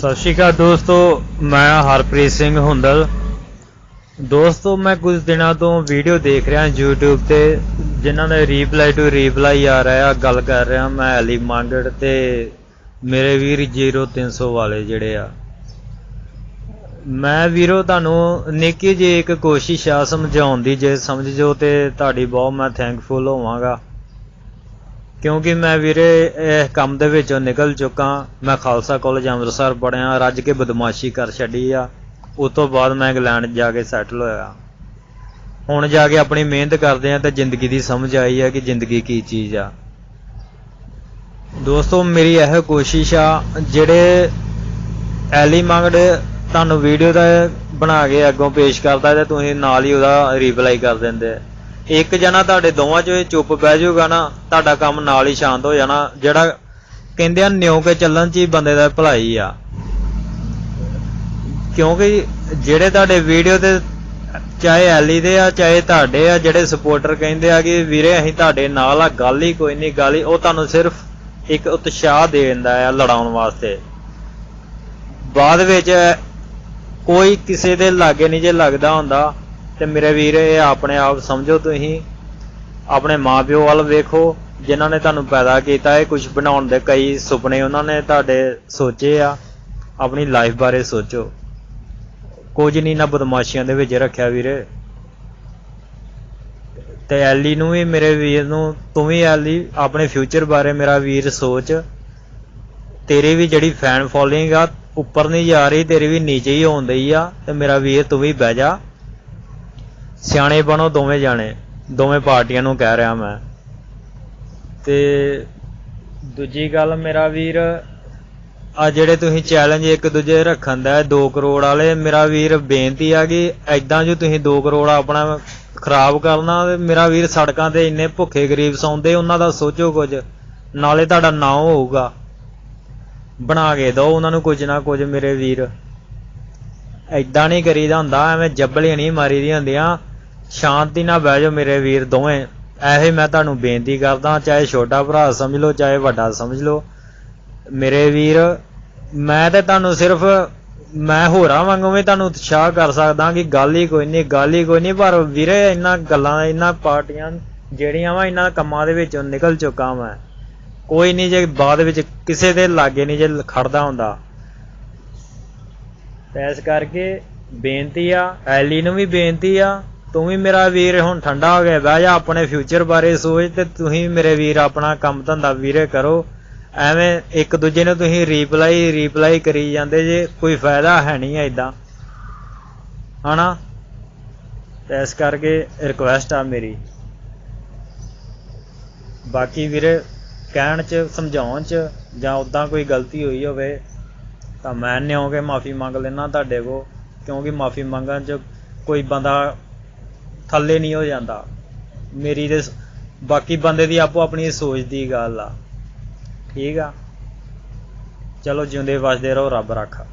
ਸਤਿ ਸ਼੍ਰੀ ਅਕਾਲ ਦੋਸਤੋ, ਮੈਂ ਹਰਪ੍ਰੀਤ ਸਿੰਘ ਹੁੰਦਲ। ਦੋਸਤੋ, ਮੈਂ ਕੁਝ ਦਿਨਾਂ ਤੋਂ ਵੀਡੀਓ ਦੇਖ ਰਿਹਾ YouTube ਤੇ, ਜਿਨ੍ਹਾਂ ਦਾ ਰੀਪਲਾਈ ਟੂ ਰੀਪਲਾਈ ਆ ਰਿਹਾ, ਗੱਲ ਕਰ ਰਿਹਾ ਮੈਂ ਅਲੀ ਮੰਗੜ ਤੇ ਮੇਰੇ ਵੀਰ 0300 ਵਾਲੇ ਜਿਹੜੇ ਆ। ਮੈਂ ਵੀਰੋ, ਤੁਹਾਨੂੰ ਨਿੱਕੀ ਜਿਹੀ ਇੱਕ ਕੋਸ਼ਿਸ਼ ਆ ਸਮਝਾਉਣ ਦੀ, ਜੇ ਸਮਝ ਜੋ ਤੇ ਤੁਹਾਡੀ ਬਹੁਤ ਮੈਂ ਥੈਂਕਫੁਲ ਹੋਵਾਂਗਾ। ਕਿਉਂਕਿ ਮੈਂ ਵੀਰੇ, ਇਸ ਕੰਮ ਦੇ ਵਿੱਚੋਂ ਨਿਕਲ ਚੁੱਕਾ। ਮੈਂ ਖਾਲਸਾ ਕਾਲਜ ਅੰਮ੍ਰਿਤਸਰ ਪੜ੍ਹਿਆ, ਰੱਜ ਕੇ ਬਦਮਾਸ਼ੀ ਕਰ ਛੱਡੀ ਆ। ਉਸ ਤੋਂ ਬਾਅਦ ਮੈਂ ਇੰਗਲੈਂਡ ਜਾ ਕੇ ਸੈਟਲ ਹੋਇਆ। ਹੁਣ ਜਾ ਕੇ ਆਪਣੀ ਮਿਹਨਤ ਕਰਦੇ ਆ ਤੇ ਜ਼ਿੰਦਗੀ ਦੀ ਸਮਝ ਆਈ ਆ ਕਿ ਜ਼ਿੰਦਗੀ ਕੀ ਚੀਜ਼ ਆ। ਦੋਸਤੋ, ਮੇਰੀ ਇਹ ਕੋਸ਼ਿਸ਼ ਆ, ਜਿਹੜੇ ਐਲੀ ਮੰਗੜ ਤੁਹਾਨੂੰ ਵੀਡੀਓ ਦਾ ਬਣਾ ਕੇ ਅੱਗੋਂ ਪੇਸ਼ ਕਰਦਾ ਤੇ ਤੁਸੀਂ ਨਾਲ ਹੀ ਉਹਦਾ ਰਿਪਲਾਈ ਕਰ ਦਿੰਦੇ। ਇੱਕ ਜਣਾ ਤੁਹਾਡੇ ਦੋਵਾਂ ਚੋਂ ਇਹ ਚੁੱਪ ਬਹਿ ਜਾਊਗਾ ਨਾ, ਤੁਹਾਡਾ ਕੰਮ ਨਾਲ ਹੀ ਸ਼ਾਂਤ ਹੋ ਜਾਣਾ, ਜਿਹੜਾ ਕਹਿੰਦੇ ਆ ਨਿਉ ਕੇ ਚੱਲਣ ਚ ਹੀ ਬੰਦੇ ਦਾ ਭਲਾਈ ਆ। ਕਿਉਂਕਿ ਜਿਹੜੇ ਤੁਹਾਡੇ ਵੀਡੀਓ ਤੇ ਚਾਹੇ ਐਲੀ ਦੇ ਆ, ਚਾਹੇ ਤੁਹਾਡੇ ਆ, ਜਿਹੜੇ ਸਪੋਰਟਰ ਕਹਿੰਦੇ ਆ ਕਿ ਵੀਰੇ ਅਸੀਂ ਤੁਹਾਡੇ ਨਾਲ ਆ, ਗੱਲ ਹੀ ਕੋਈ ਨਹੀਂ, ਗੱਲ ਹੀ, ਉਹ ਤੁਹਾਨੂੰ ਸਿਰਫ ਇੱਕ ਉਤਸ਼ਾਹ ਦੇ ਦਿੰਦਾ ਆ ਲੜਾਉਣ ਵਾਸਤੇ। ਬਾਅਦ ਵਿੱਚ ਕੋਈ ਕਿਸੇ ਦੇ ਲਾਗੇ ਨਹੀਂ ਜੇ ਲੱਗਦਾ ਹੁੰਦਾ ਤੇ ਮੇਰੇ ਵੀਰ, ਇਹ ਆਪਣੇ ਆਪ ਸਮਝੋ ਤੁਸੀਂ। ਆਪਣੇ ਮਾਪਿਓ ਵੱਲ ਵੇਖੋ, ਜਿਨ੍ਹਾਂ ਨੇ ਤੁਹਾਨੂੰ ਪੈਦਾ ਕੀਤਾ, ਇਹ ਕੁਝ ਬਣਾਉਣ ਦੇ ਕਈ ਸੁਪਨੇ ਉਹਨਾਂ ਨੇ ਤੁਹਾਡੇ ਸੋਚੇ ਆ। ਆਪਣੀ ਲਾਈਫ ਬਾਰੇ ਸੋਚੋ। ਕੁਝ ਨਹੀਂ ਨਾ ਬਦਮਾਸ਼ੀਆਂ ਦੇ ਵਿੱਚ ਰੱਖਿਆ ਵੀਰੇ। ਤੇ ਐਲੀ ਨੂੰ ਵੀ, ਮੇਰੇ ਵੀਰ ਨੂੰ, ਤੂੰ ਵੀ ਐਲੀ, ਆਪਣੇ ਫਿਊਚਰ ਬਾਰੇ ਮੇਰਾ ਵੀਰ ਸੋਚ। ਤੇਰੀ ਵੀ ਜਿਹੜੀ ਫੈਨ ਫੋਲੋਇੰਗ ਆ, ਉੱਪਰ ਨਹੀਂ ਜਾ ਰਹੀ, ਤੇਰੀ ਵੀ ਨੀਚੇ ਹੀ ਹੋਣ ਡਈ ਆ, ਤੇ ਮੇਰਾ ਵੀਰ ਤੂੰ ਵੀ ਬਹਿ ਜਾ। ਸਿਆਣੇ ਬਣੋ, ਦੋਵੇਂ ਜਾਣੇ। ਦੋਵੇਂ ਪਾਰਟੀਆਂ ਨੂੰ ਕਹਿ ਰਿਹਾ ਮੈਂ। ਤੇ ਦੂਜੀ ਗੱਲ ਮੇਰਾ ਵੀਰ, ਆ ਜਿਹੜੇ ਤੁਸੀਂ ਚੈਲੰਜ ਇੱਕ ਦੂਜੇ ਰੱਖਣ ਦਾ 2 ਕਰੋੜ ਵਾਲੇ, ਮੇਰਾ ਵੀਰ ਬੇਨਤੀ ਆ ਕਿ ਐਦਾਂ ਜੋ ਤੁਸੀਂ 2 ਕਰੋੜ ਆਪਣਾ ਖਰਾਬ ਕਰਨਾ, ਤੇ ਮੇਰਾ ਵੀਰ ਸੜਕਾਂ ਤੇ ਇੰਨੇ ਭੁੱਖੇ ਗਰੀਬ ਸੌਂਦੇ, ਉਹਨਾਂ ਦਾ ਸੋਚੋ ਕੁਝ। ਨਾਲੇ ਤੁਹਾਡਾ ਨਾਂ ਹੋਊਗਾ। ਬਣਾ ਕੇ ਦਿਓ ਉਹਨਾਂ ਨੂੰ ਕੁਝ ਨਾ ਕੁਝ ਮੇਰੇ ਵੀਰ। ਐਦਾਂ ਨਹੀਂ ਕਰੀਦਾ ਹੁੰਦਾ, ਐਵੇਂ ਜੱਬਲੀਆਂ ਨਹੀਂ ਮਾਰੀਦੀਆਂ ਹੁੰਦੀਆਂ। ਸ਼ਾਂਤੀ ਨਾਲ ਬਹਿ ਜਾਓ ਮੇਰੇ ਵੀਰ ਦੋਵੇਂ। ਐਹੇ ਮੈਂ ਤੁਹਾਨੂੰ ਬੇਨਤੀ ਕਰਦਾ, ਚਾਹੇ ਛੋਟਾ ਭਰਾ ਸਮਝ ਲਓ, ਚਾਹੇ ਵੱਡਾ ਸਮਝ ਲਓ। ਮੇਰੇ ਵੀਰ, ਮੈਂ ਤੇ ਤੁਹਾਨੂੰ ਸਿਰਫ, ਮੈਂ ਹੋਰਾਂ ਵਾਂਗੂ ਵੀ ਤੁਹਾਨੂੰ ਉਤਸ਼ਾਹ ਕਰ ਸਕਦਾ ਕਿ ਗੱਲ ਹੀ ਕੋਈ ਨਹੀਂ, ਗੱਲ ਹੀ ਕੋਈ ਨਹੀਂ, ਪਰ ਵੀਰੇ, ਇਹਨਾਂ ਗੱਲਾਂ, ਇਹਨਾਂ ਪਾਰਟੀਆਂ ਜਿਹੜੀਆਂ ਵਾ, ਇਹਨਾਂ ਕੰਮਾਂ ਦੇ ਵਿੱਚੋਂ ਨਿਕਲ ਚੁੱਕਾ ਮੈਂ। ਕੋਈ ਨਹੀਂ ਜੇ ਬਾਅਦ ਵਿੱਚ ਕਿਸੇ ਦੇ ਲਾਗੇ ਨਹੀਂ ਜੇ ਖੜਦਾ ਹੁੰਦਾ। ਤੇ ਇਸ ਕਰਕੇ ਬੇਨਤੀ ਆ, ਐਲੀ ਨੂੰ ਵੀ ਬੇਨਤੀ ਆ ਤੂੰ ਵੀ ਮੇਰਾ ਵੀਰ, ਹੁਣ ਠੰਡਾ ਹੋ ਗਿਆ, ਬਹਿ ਜਾ ਆਪਣੇ ਫਿਊਚਰ ਬਾਰੇ ਸੋਚ ਤੇ ਤੁਸੀਂ ਮੇਰੇ ਵੀਰ, ਆਪਣਾ ਕੰਮ ਧੰਦਾ ਵੀਰੇ ਕਰੋ। ਐਵੇਂ ਇੱਕ ਦੂਜੇ ਨੂੰ ਤੁਸੀਂ ਰੀਪਲਾਈ ਰੀਪਲਾਈ ਕਰੀ ਜਾਂਦੇ ਜੇ, ਕੋਈ ਫਾਇਦਾ ਹੈ ਨਹੀਂ ਐਦਾਂ ਹਨਾ? ਤੇ ਇਸ ਕਰਕੇ ਰਿਕੁਐਸਟ ਆ ਮੇਰੀ। ਬਾਕੀ ਵੀਰੇ, ਕਹਿਣ ਚ, ਸਮਝਾਉਣ ਚ, ਜਾਂ ਉਦਾਂ ਕੋਈ ਗਲਤੀ ਹੋਈ ਹੋਵੇ, ਤਾਂ ਮੈਂ ਨਿਉ ਕੇ ਮਾਫੀ ਮੰਗ ਲੈਣਾ ਤੁਹਾਡੇ ਕੋ ਕਿਉਂਕਿ ਮਾਫੀ ਮੰਗਣ ਚ ਕੋਈ ਬੰਦਾ ਥੱਲੇ ਨਹੀਂ ਹੋ ਜਾਂਦਾ। ਮੇਰੀ ਤੇ ਬਾਕੀ ਬੰਦੇ ਦੀ ਆਪੋ ਆਪਣੀ ਸੋਚ ਦੀ ਗੱਲ ਆ। ਠੀਕ ਆ? ਚਲੋ ਜਿਉਂਦੇ ਵਸਦੇ ਰਹੋ, ਰੱਬ ਰੱਖਾ।